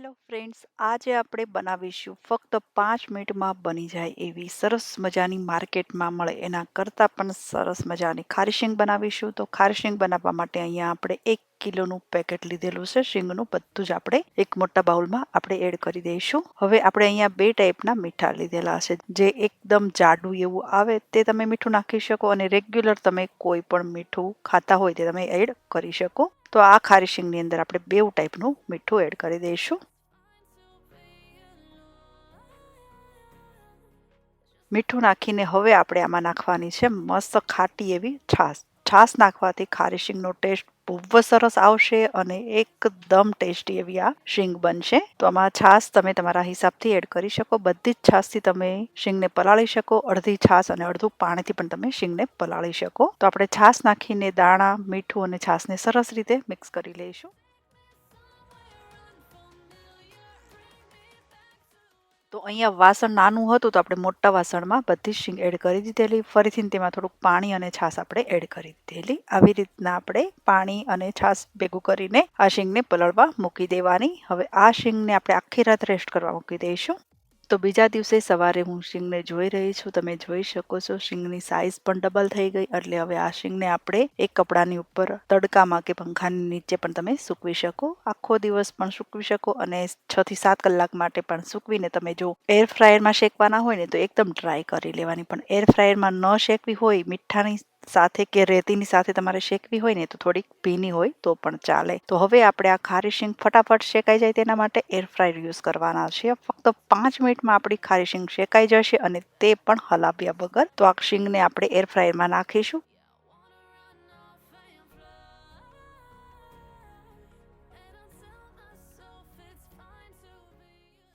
Hello friends આજે આપણે બનાવીશું ફક્ત પાંચ મિનિટમાં બની જાય એવી સરસ મજાની માર્કેટમાં મળે. એના કરતાં પણ સરસ મજાની ખારી શીંગ બનાવીશું. તો ખારી બનાવવા માટે અહીંયા આપણે એક કિલોનું પેકેટ લીધેલું છે. શીંગનું બધું જ આપણે એક મોટા બાઉલમાં આપણે એડ કરી દઈશું. હવે આપણે અહીંયા બે ટાઈપના મીઠા લીધેલા છે. જે એકદમ જાડું એવું આવે તે તમે મીઠું નાખી શકો અને રેગ્યુલર તમે કોઈ પણ મીઠું ખાતા હોય તે તમે એડ કરી શકો. તો આ ખારી શીંગની અંદર આપણે બેવ ટાઈપનું મીઠું એડ કરી દઈશું. મીઠું નાખીને હવે આપણે આમાં નાખવાની છે મસ્ત ખાટી એવી છાશ. છાશ નાખવાથી ખારી શીંગનો ટેસ્ટ બહુ સરસ આવશે અને એકદમ ટેસ્ટી એવી આ શીંગ બનશે. તો આમાં છાશ તમે તમારા હિસાબથી એડ કરી શકો. બધી જ છાશથી તમે શીંગને પલાળી શકો. અડધી છાશ અને અડધું પાણીથી પણ તમે શીંગને પલાળી શકો. તો આપણે છાશ નાખીને દાણા, મીઠું અને છાશને સરસ રીતે મિક્સ કરી લઈશું. તો અહીંયા વાસણ નાનું હતું તો આપણે મોટા વાસણમાં બધી શીંગ એડ કરી દીધેલી. ફરીથી તેમાં થોડુંક પાણી અને છાશ આપણે એડ કરી દીધેલી. આવી રીતના આપણે પાણી અને છાશ ભેગું કરીને આ શીંગને પલળવા મૂકી દેવાની. હવે આ શીંગને આપણે આખી રાત રેસ્ટ કરવા મૂકી દઈશું. તો બીજા દિવસે સવારે હું શીંગને જોઈ રહી છું. તમે જોઈ શકો છો શીંગની સાઇઝ પણ ડબલ થઈ ગઈ. એટલે હવે આ શીંગને આપણે એક કપડાની ઉપર તડકામાં કે પંખાની નીચે પણ તમે સૂકવી શકો. આખો દિવસ પણ સૂકવી શકો અને છ થી સાત કલાક માટે પણ સૂકવીને તમે જો એર ફ્રાયરમાં શેકવાના હોય ને તો એકદમ ડ્રાય કરી લેવાની. પણ એર ફ્રાયરમાં ન શેકવી હોય, મીઠાની સાથે કે રેતીની સાથે તમારે શેકવી હોય ને તો થોડીક ભીની હોય તો પણ ચાલે. તો હવે આપણે આ ખારી શીંગ ફટાફટ શેકાઈ જાય તેના માટે એર ફ્રાયર યુઝ કરવાના છે ફક્ત પાંચ મિનિટમાં આપણી ખારી શીંગ શેકાઈ જશે અને તે પણ હલાવ્યા વગર. તો આ શીંગને આપણે એર ફ્રાયરમાં નાખીશું.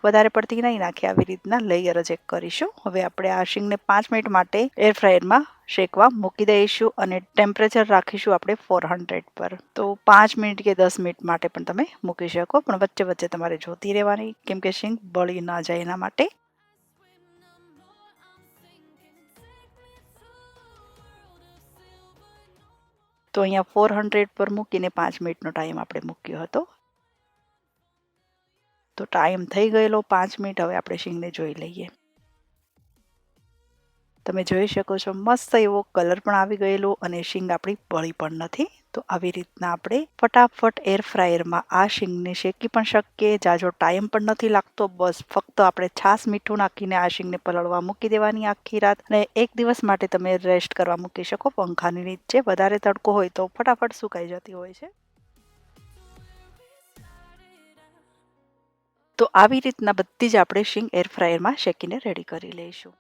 વધારે પડતી નહીં નાખી, આવી રીતના લેયર એક કરીશું. હવે આપણે આ શીંગને પાંચ મિનિટ માટે એર ફ્રાયરમાં શેકવા મૂકી દઈશું અને ટેમ્પરેચર રાખીશું આપણે ફોર હંડ્રેડ પર. તો પાંચ મિનિટ કે દસ મિનિટ માટે પણ તમે મૂકી શકો, પણ વચ્ચે વચ્ચે તમારે જોતી રહેવાની, કેમ કે શીંગ બળી ના જાય એના માટે. તો અહીંયા ફોર હંડ્રેડ પર મૂકીને પાંચ મિનિટનો ટાઈમ આપણે મૂક્યો હતો. તો ટાઈમ થઈ ગયેલો પાંચ મિનિટ, હવે આપણે શીંગને જોઈ લઈએ. તમે જોઈ શકો છો, મસ્ત એવો કલર પણ આવી ગયેલો અને શીંગ આપણી બળી પણ નથી. તો આવી રીતના આપણે ફટાફટ એર ફ્રાયરમાં આ શીંગને શેકી પણ શકીએ. જાજો ટાઈમ પણ નથી લાગતો, બસ ફક્ત આપણે છાસ મીઠું નાખીને આ શીંગને પલળવા મૂકી દેવાની આખી રાત. અને એક દિવસ માટે તમે રેસ્ટ કરવા મૂકી શકો. પંખાની નીચે વધારે તડકો હોય તો ફટાફટ સુકાઈ જતી હોય છે. તો આવી રીતના બધી જ આપણે શીંગ એર ફ્રાયરમાં શેકીને રેડી કરી લઈશું.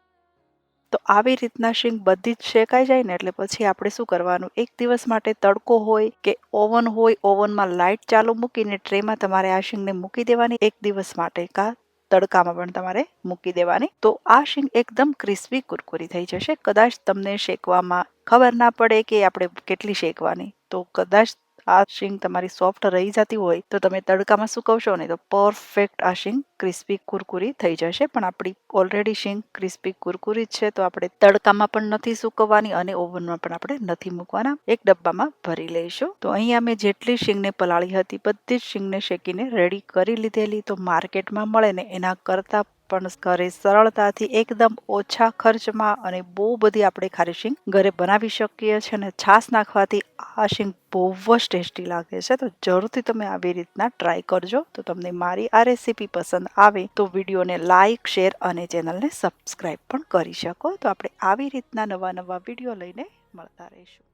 તો આવી રીતના શીંગ બધી જ શેકાઈ જાય ને એટલે પછી આપણે શું કરવાનું? એક દિવસ માટે તડકો હોય કે ઓવન હોય, ઓવનમાં લાઇટ ચાલુ મૂકીને ટ્રેમાં તમારે આ શીંગને મૂકી દેવાની. એક દિવસ માટે કા તડકામાં પણ તમારે મૂકી દેવાની. તો આ શીંગ એકદમ ક્રિસ્પી કુરકુરી થઈ જશે. કદાચ તમને શેકવામાં ખબર ના પડે કે આપણે કેટલી શેકવાની. તો કદાચ આ શીંગ તમારી સોફ્ટ રહી જતી હોય તો તમે તડકામાં સુકવશો ને તો પરફેક્ટ આ શીંગ ક્રિસ્પી કુરકુરી થઈ જશે. પણ આપણી ઓલરેડી શીંગ ક્રિસ્પી કુરકુરી છે તો આપણે તડકામાં પણ નથી સુકવવાની અને ઓવનમાં પણ આપણે નથી મૂકવાના. એક ડબ્બામાં ભરી લઈશું. તો અહીંયા મેં જેટલી શીંગને પલાળી હતી બધી જ શીંગને શેકીને રેડી કરી લીધેલી. તો માર્કેટમાં મળે ને એના કરતાં પણ ઘરે સરળતાથી એકદમ ઓછા ખર્ચમાં અને બહુ બધી આપણે ખારી શીંગ ઘરે બનાવી શકીએ છીએ અને છાશ નાખવાથી આ શીંગ બહુ જ ટેસ્ટી લાગે છે. તો જરૂરથી તમે આવી રીતના ટ્રાય કરજો. તો તમને મારી આ રેસીપી પસંદ આવે તો વિડીયોને લાઇક શેર અને ચેનલને સબસ્ક્રાઈબ પણ કરી શકો. તો આપણે આવી રીતના નવા નવા વીડિયો લઈને મળતા રહીશું.